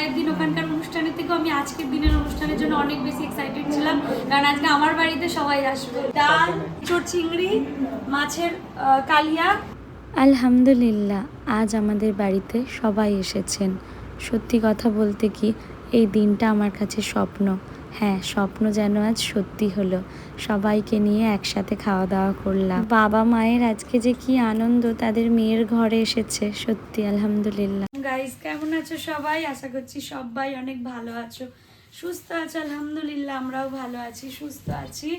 বিদায়ের দিন ওখানকার অনুষ্ঠানের থেকেও আমি আজকের দিনের অনুষ্ঠানের জন্য অনেক বেশি এক্সাইটেড ছিলাম। কারণ আজকে আমার বাড়িতে সবাই আসবে। ডাল, চোর চিংড়ি, মাছের কালিয়া। আলহামদুলিল্লাহ, আজ আমাদের বাড়িতে সবাই এসেছেন। সত্যি কথা বলতে কি, এই দিনটা আমার কাছে স্বপ্ন। হ্যাঁ স্বপ্ন যেন আজ সত্যি হলো। সবাইকে নিয়ে একসাথে খাওয়া দাওয়া করলাম। বাবা মায়ের আজকে যে কি আনন্দ, তাদের মেয়ের ঘরে এসেছে। সত্যি, আলহামদুলিল্লাহ। গাইস কেমন আছো সবাই? আশা করছি সবাই অনেক ভালো আছো। সুস্থ আছো, আলহামদুলিল্লাহ, আমরাও ভালো আছি, সুস্থ আছি।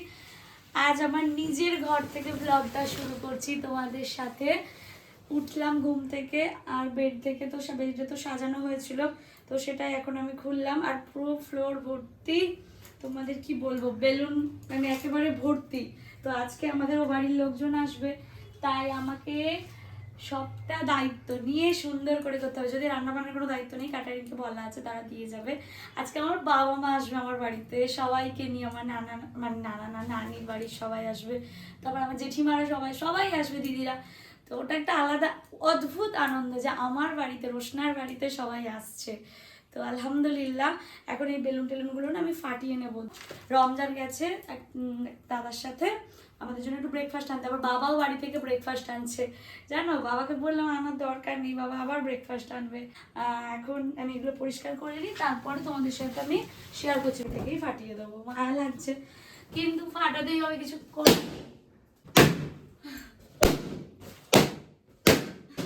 আজ আমার নিজের ঘর থেকে ব্লগটা শুরু করছি তোমাদের সাথে। উঠলাম ঘুম থেকে আর বেড থেকে তো বেডটা তো সাজানো হয়েছিল, তো সেটাই এখন আমি খুললাম। আর পুরো ফ্লোর ভর্তি, তোমাদের কি বলব, বেলুন মানে একেবারে ভর্তি। তো আজকে আমাদের ও বাড়ির লোকজন আসবে, তাই আমাকে সবটা দায়িত্ব নিয়ে সুন্দর করে করতে হবে। যদি রান্না বান্নার কোনো দায়িত্ব নেই ক্যাটারিংকে বলা আছে, তারা দিয়ে যাবে। আজকে আমার বাবা মা আসবে আমার বাড়িতে, সবাইকে নিয়ে আমার নানা মানে নানা না নানির বাড়ির সবাই আসবে। তারপর আমার জেঠিমারা সবাই সবাই আসবে, দিদিরা। তো ওটা একটা আলাদা অদ্ভুত আনন্দ যে আমার বাড়িতে, রোশনার বাড়িতে সবাই আসছে। তো আলহামদুলিল্লাহ, এখন এই বেলুন টেলুনগুলো না আমি ফাটিয়ে নেব। রমজান গেছে, এক দাদার সাথে। আমাদের জন্য একটু ব্রেকফাস্ট আনতে। আবার বাবাও বাড়ি থেকে ব্রেকফাস্ট আনছে। জানো, বাবাকে বললাম আনার দরকার নেই, বাবা আবার ব্রেকফাস্ট আনবে। এখন আমি এগুলো পরিষ্কার করে নিই, তারপরে তোমাদের সাথে আমি শেয়ার করছি থেকেই ফাটিয়ে দেবো। মায়া লাগছে। কিন্তু ফাটাতেই হবে কিছু করে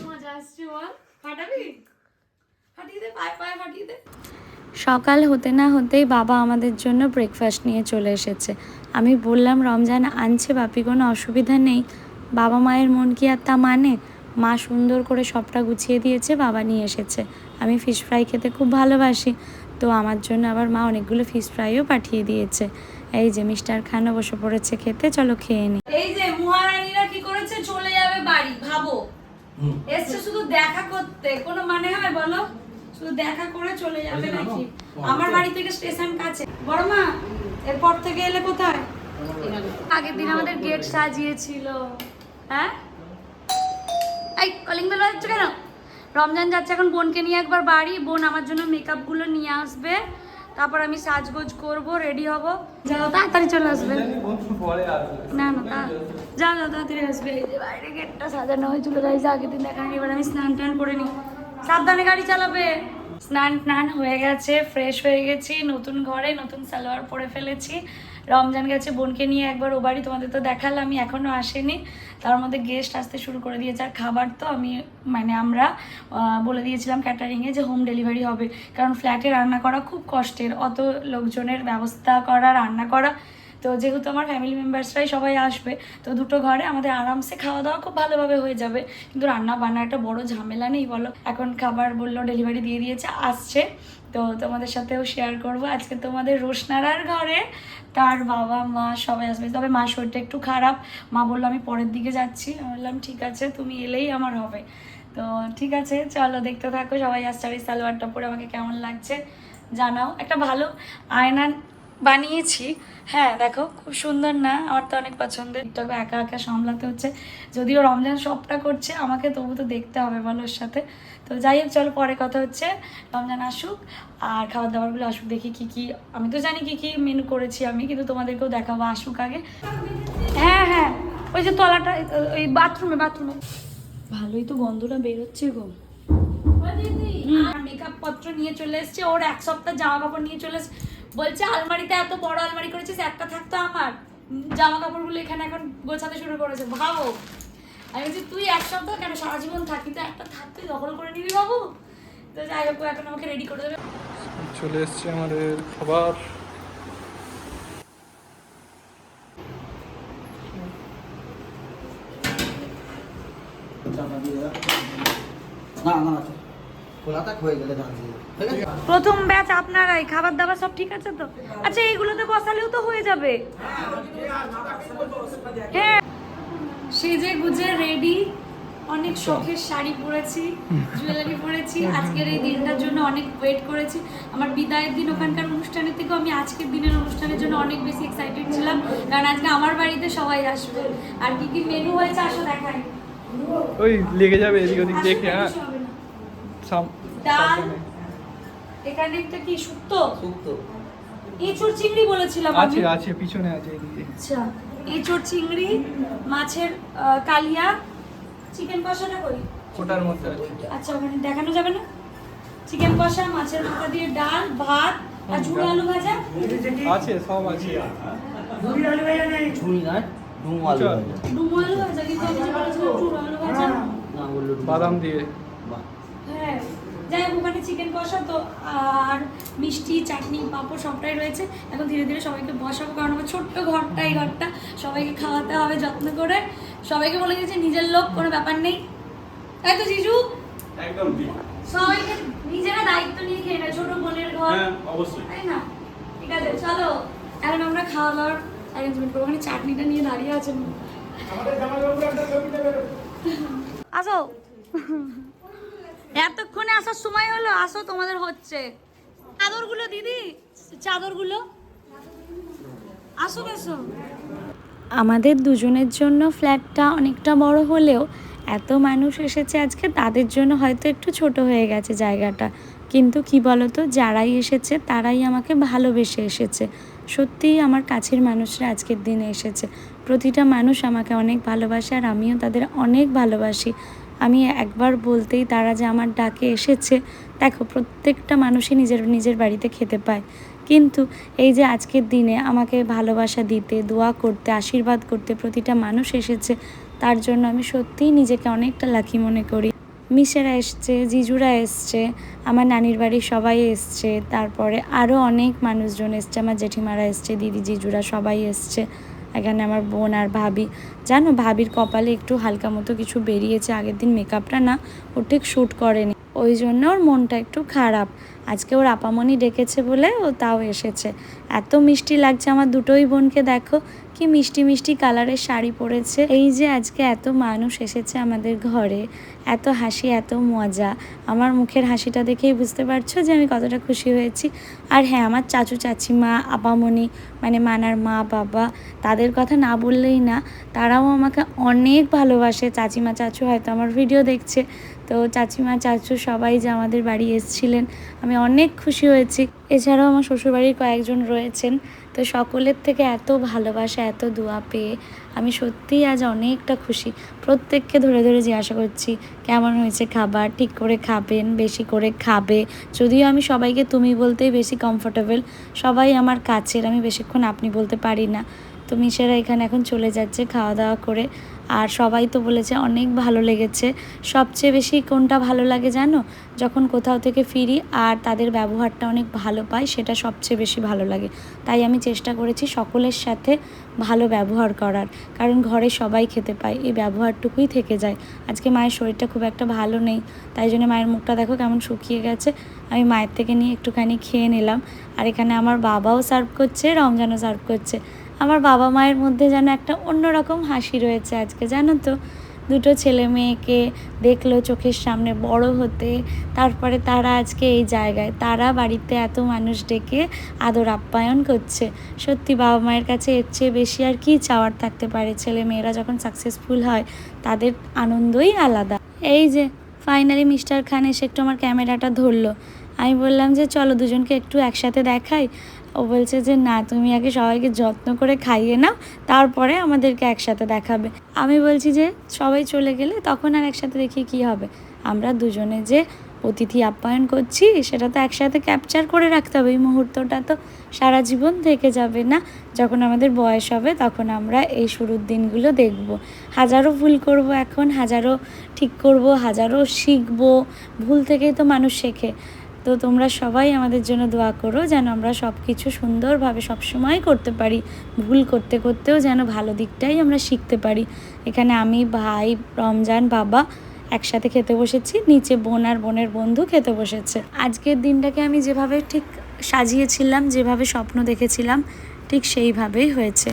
মজা আসছে বল। ফাটাবি? ফাটিয়ে দে পায়ে পায়ে ফাটিয়ে দে। সকাল হতে না হতেই বাবা আমাদের জন্য ব্রেকফাস্ট নিয়ে চলে এসেছে। আমি বললাম রমজান আনছে বাপি কোনো অসুবিধা নেই। বাবা মায়ের মন কি আর তা মানে? মা সুন্দর করে সবটা গুছিয়ে দিয়েছে বাবা নিয়ে এসেছে। আমি ফিশ ফ্রাই খেতে খুব ভালোবাসি। তো আমার জন্য আবার মা অনেকগুলো ফিশ ফ্রাইও পাঠিয়ে দিয়েছে। এই যে মিস্টার খানও বসে পড়েছে খেতে চলো খেয়ে নি। এই যে মহারানীরা কি করেছে? চলে যাবে বাড়ি ভাবো। এসছে শুধু দেখা করতে কোনো মানে হয় বলো? শুধু দেখা করে চলে যাবে নাকি? আমার বাড়ি থেকে স্টেশন কাছে। বড় মা এরপর থেকে এলে কোথায়? আগের দিন আমাদের গেট সাজিয়েছিল। হ্যাঁ? এই কলিং বেল বাজাচ্ছ কেন? রমজান যাচ্ছে এখন বোনকে নিয়ে একবার বাড়ি। বোন আমার জন্য মেকআপগুলো নিয়ে আসবে। তারপর আমি সাজগোজ করব রেডি হব। যাও তাড়াতাড়ি চলে আসবে। না না তা যাও যাও তাড়াতাড়ি আসবে। এই যে বাইরে গেটটা সাজানো হয়েছিল গাইজ আগের দিন দেখানি এবার আমি স্নান টান করে নিই। সাবধানে গাড়ি চালাবে। স্নান টান হয়ে গেছে ফ্রেশ হয়ে গেছি, নতুন ঘরে নতুন সালোয়ার পরে ফেলেছি। রমজান গেছে, বোনকে নিয়ে একবার ও বাড়ি তোমাদের তো দেখালামই এখনও আসেনি। তার মধ্যে গেস্ট আসতে শুরু করে দিয়েছে, আর খাবার তো আমি মানে আমরা বলে দিয়েছিলাম ক্যাটারিংয়ে যে হোম ডেলিভারি হবে। কারণ ফ্ল্যাটে রান্না করা খুব কষ্টের, অত লোকজনের ব্যবস্থা করা, রান্না করা তো যেহেতু আমার ফ্যামিলি মেম্বার্সরাই সবাই আসবে, তো দুটো ঘরে আমাদের আরামসে খাওয়া দাওয়া খুব ভালোভাবে হয়ে যাবে। কিন্তু রান্না বান্না একটা বড় ঝামেলা নেই বলো? এখন খাবার বলল ডেলিভারি দিয়ে দিয়েছে, আসছে। তো তোমাদের সাথেও শেয়ার করব। আজকে তোমাদের রোশনারার ঘরে তার বাবা, মা সবাই আসবে। তবে মা শরীরটা একটু খারাপ। মা বলল, আমি পরের দিকে যাচ্ছি। আমি বললাম, ঠিক আছে, তুমি এলেই আমার হবে। তো ঠিক আছে, চলো দেখতে থাকো। সবাই আসছে আর এই সালোয়ারটা পরে, আমাকে কেমন লাগছে জানাও। একটা ভালো আয়না বানিয়েছি। হ্যাঁ দেখো খুব সুন্দর না? আমার তো অনেক পছন্দের। তবে একা একা সামলাতে হচ্ছে। যদিও রমজান সবটা করছে আমাকে তবু তো দেখতে হবে বলো ওর সাথে। তো যাই হোক চলো পরে কথা হচ্ছে। রমজান আসুক আর খাবার দাবারগুলো আসুক দেখি কি কি আমি তো জানি কি কি মেনু করেছি আমি কিন্তু তোমাদেরকেও দেখাবো আসুক আগে। হ্যাঁ হ্যাঁ ওই যে তলাটা ওই বাথরুমে বাথরুমে ভালোই তো গন্ধটা বেরোচ্ছে গো। মেকআপ পত্র নিয়ে চলে এসছে ওর এক সপ্তাহ জামা কাপড় নিয়ে চলে এসছে। বলছে আলমারিতে এত বড় আলমারি করেছিস একটা থাকতো আমার। জামা কাপড়গুলো এখানে এখন গোছাতে শুরু করেছে ভাবো। আমি বলছি তুই এক সপ্তাহ কেন? সারা জীবন থাকি তো একটা থাক তুই দখল করে নিবি বাবু। তো যাই হোক এখন আমাকে রেডি করে দেবে। চলে এসছে আমাদের খাবার। না না প্রথম ব্যাচ আপনারাই খাবার দাবার সব ঠিক আছে তো? আচ্ছা এইগুলোতে বসালেও তো হয়ে যাবে। হ্যাঁ। সেজে গুজে রেডি অনেক শখের শাড়ি পরেছি জুয়েলারি পরেছি। আজকের এই দিনটার জন্য অনেক ওয়েট করেছি। আমার বিদায়ের দিন ওখানকার অনুষ্ঠানের থেকেও আমি আজকের দিনের অনুষ্ঠানের জন্য অনেক বেশি এক্সাইটেড ছিলাম কারণ আজকে আমার বাড়িতে সবাই আসবে। আর কি কি মেনু হয়েছে আসো দেখাই। ওই লেগে যাবে এদিক ওদিক দেখে হ্যাঁ। ডাল? এখানে একটা কি শুক্তো? শুক্তো। এঁচড় চিংড়ি বলেছিলাম আছে আছে পিছনে আছে আচ্ছা এঁচড় চিংড়ি মাছের কালিয়া চিকেন কষাটা করি? ওটার মধ্যে আচ্ছা ওখানে দেখানো যাবে না? চিকেন কষা মাছের মাথা দিয়ে ডাল ভাত আর ঝুড়ো আলু ভাজা? আছে সব আছে। ঝুড়ি না ডুমো আলু ভাজা। ডুমো আলু ভাজা কিন্তু আমি যে বলেছিলাম ঝুড়ো আলু ভাজা। না বলল বাদাম দিয়ে। বাহ। হ্যাঁ যাই হোক ওখানে চিকেন কষা তো আর মিষ্টি চাটনি পাঁপড় সবটাই রয়েছে। এখন ধীরে ধীরে সবাইকে বসাবো কারণ আমার ছোট্ট ঘরটা এই ঘরটা সবাইকে খাওয়াতে হবে যত্ন করে। সবাইকে বলে গেছে নিজের লোক কোনো ব্যাপার নেই। তাই তো জিজু। একদম সবাইকে নিজেরা দায়িত্ব নিয়ে খেয়ে নেয় ছোট বোনের ঘর। হ্যাঁ অবশ্যই। তাই না? ঠিক আছে চলো। এখন আমরা খাওয়া দাওয়ার অ্যারেঞ্জমেন্ট করব। ওখানে চাটনিটা নিয়ে দাঁড়িয়ে আছেন। আসো। এতক্ষণে আসার সময় হলো, আসো, তোমাদের হচ্ছে। চাদরগুলো, দিদি, চাদরগুলো। আসো বেশো আমাদের দুজনের জন্য ফ্ল্যাটটা অনেকটা বড় হলেও এত মানুষ এসেছে আজকে, তাদের জন্য হয়তো একটু ছোট হয়ে গেছে জায়গাটা। কিন্তু কি বলতো, যারাই এসেছে, তারাই আমাকে ভালোবেসে এসেছে। সত্যিই আমার কাছের মানুষরা আজকের দিনে এসেছে। প্রতিটা মানুষ আমাকে অনেক ভালোবাসে, আর আমিও তাদের অনেক ভালোবাসি। আমি একবার বলতেই তারা যে আমার ডাকে এসেছে, দেখো প্রত্যেকটা মানুষই নিজের নিজের বাড়িতে খেতে পায়। কিন্তু এই যে আজকের দিনে আমাকে ভালোবাসা দিতে, দোয়া করতে, আশীর্বাদ করতে প্রতিটা মানুষ এসেছে, তার জন্য আমি সত্যিই নিজেকে অনেকটা লাকি মনে করি। মিসেরা এসছে, জিজুরা এসছে, আমার নানির বাড়ির সবাই এসছে, তারপরে আরও অনেক মানুষজন এসছে, আমার জেঠিমারা এসছে, দিদি, জিজুরা সবাই এসছে। এখানে আমার বোন আর ভাবি। জানো, ভাবির কপালে একটু হালকা মতো কিছু বেরিয়েছে। আগের দিন মেকআপটা না, ও ঠিক শ্যুট করেনি। ওই জন্য ওর মনটা একটু খারাপ। আজকে ওর আপামনি ডেকেছে বলে ও তাও এসেছে। এত মিষ্টি লাগছে আমার দুটোই বোনকে, দেখো। কি মিষ্টি মিষ্টি কালারের শাড়ি পরেছে। এই যে আজকে এত মানুষ এসেছে আমাদের ঘরে, এত হাসি, এত মজা। আমার মুখের হাসিটা দেখেই বুঝতে পারছ যে আমি কতটা খুশি হয়েছি। আর হ্যাঁ আমার চাচু, চাচিমা, আপামনি মানে মানার মা, বাবা, তাদের কথা না বললেই না, তারাও আমাকে অনেক ভালোবাসে। চাচিমা, চাচু হয়তো আমার ভিডিও দেখছে। তো চাচিমা, চাচু সবাই যে আমাদের বাড়ি এসেছিলেন, আমি অনেক খুশি হয়েছি। এছাড়াও আমার শ্বশুরবাড়ির কয়েকজন রয়েছেন, তো সকলের থেকে এত ভালোবাসা, এত দোয়া পেয়ে আমি সত্যিই আজ অনেকটা খুশি। প্রত্যেককে ধরে ধরে জিজ্ঞাসা করছি, কেমন হয়েছে খাবার, ঠিক করে খাবেন, বেশি করে খাবে। যদিও আমি সবাইকে তুমি বলতেই বেশি কমফোর্টেবল সবাই আমার কাছের, আমি বেশিক্ষণ আপনি বলতে পারি না। তো মিশেরা এখানে এখন চলে যাচ্ছে খাওয়া দাওয়া করে। আর সবাই তো বলেছে অনেক ভালো লেগেছে। সবচেয়ে বেশি কোনটা ভালো লাগে জানো? যখন কোথাও থেকে ফিরি আর তাদের ব্যবহারটা অনেক ভালো পাই, সেটা সবচেয়ে বেশি ভালো লাগে। তাই আমি চেষ্টা করেছি সকলের সাথে ভালো ব্যবহার করার। কারণ ঘরে সবাই খেতে পায়, এই ব্যবহারটুকুই থেকে যায়। আজকে মায়ের শরীরটা খুব একটা ভালো নেই, তাই জন্য মায়ের মুখটা দেখো কেমন শুকিয়ে গেছে। আমি মায়ের থেকে নিয়ে একটুখানি খেয়ে নিলাম। আর এখানে আমার বাবাও সার্ভ করছে, রমজানও সার্ভ করছে। আমার বাবা মায়ের মধ্যে যেন একটা অন্যরকম হাসি রয়েছে আজকে, জানো তো? দুটো ছেলে মেয়েকে দেখল চোখের সামনে বড় হতে, তারপরে তারা আজকে এই জায়গায়, তারা বাড়িতে এত মানুষ ডেকে আদর আপ্যায়ন করছে। সত্যি বাবা মায়ের কাছে এর চেয়ে বেশি আর কি চাওয়ার থাকতে পারে? ছেলে মেয়েরা যখন সাকসেসফুল হয়, তাদের আনন্দই আলাদা। এই যে ফাইনালি মিস্টার খান এসে একটু আমার ক্যামেরাটা ধরলো। আমি বললাম যে, চলো দুজনকে একটু একসাথে দেখাই। ও বলছে যে, না, তুমি আগে সবাইকে যত্ন করে খাইয়ে নাও, তারপরে আমাদেরকে একসাথে দেখাবে। আমি বলছি যে, সবাই চলে গেলে তখন আর একসাথে দেখি কি হবে। আমরা দুজনে যে অতিথি আপ্যায়ন করছি, সেটা তো একসাথে ক্যাপচার করে রাখতে হবে। এই মুহূর্তটা তো সারা জীবন থেকে যাবে না। যখন আমাদের বয়স হবে, তখন আমরা এই শুরুর দিনগুলো দেখব। হাজারো ভুল করব এখন, হাজারো ঠিক করব, হাজারো শিখব। ভুল থেকেই তো মানুষ শেখে। তো তোমরা সবাই আমাদের জন্য দোয়া করো যেন আমরা সব কিছু সুন্দরভাবে সবসময় করতে পারি, ভুল করতে করতেও যেন ভালো দিকটাই আমরা শিখতে পারি। এখানে আমি, ভাই, রমজান, বাবা একসাথে খেতে বসেছি, নিচে বোন আর বোনের বন্ধু খেতে বসেছে। আজকের দিনটাকে আমি যেভাবে ঠিক সাজিয়েছিলাম, যেভাবে স্বপ্ন দেখেছিলাম, ঠিক সেইভাবেই হয়েছে।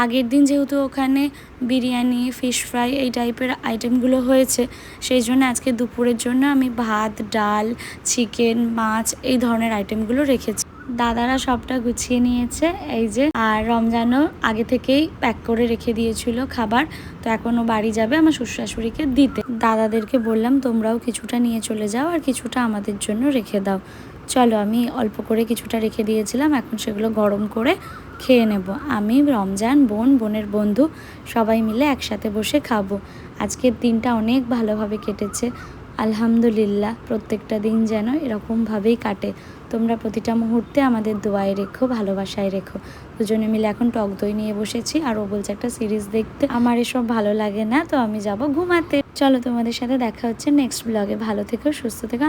আগের দিন যেহেতু ওখানে বিরিয়ানি ফিশ ফ্রাই এই টাইপের আইটেমগুলো হয়েছে, সেই জন্য আজকে দুপুরের জন্য আমি ভাত, ডাল চিকেন মাছ এই ধরনের আইটেমগুলো রেখেছি। দাদারা সবটা গুছিয়ে নিয়েছে, এই যে, আর রমজানও আগে থেকেই প্যাক করে রেখে দিয়েছিল খাবার, তো এখনও বাড়ি যাবে আমার শ্বশুর শাশুড়িকে দিতে। দাদাদেরকে বললাম, তোমরাও কিছুটা নিয়ে চলে যাও আর কিছুটা আমাদের জন্য রেখে দাও। চলো, আমি অল্প করে কিছুটা রেখে দিয়েছিলাম, এখন সেগুলো গরম করে খেয়ে নেব। আমি, রমজান, বোন, বোনের বন্ধু, সবাই মিলে একসাথে বসে খাব। আজকের দিনটা অনেক ভালোভাবে কেটেছে। আলহামদুলিল্লাহ, প্রত্যেকটা দিন যেন এরকমভাবেই কাটে। তোমরা প্রতিটা মুহূর্তে আমাদের দোয়ায় রেখো, ভালোবাসায় রেখো। দুজনে মিলে এখন টক দই নিয়ে বসেছি আর ও বলছে একটা সিরিজ দেখতে। আমার এসব ভালো লাগে না, তো আমি যাব ঘুমাতে। চলো তোমাদের সাথে দেখা হচ্ছে নেক্সট ব্লগে। ভালো থেকো, সুস্থ থেকো।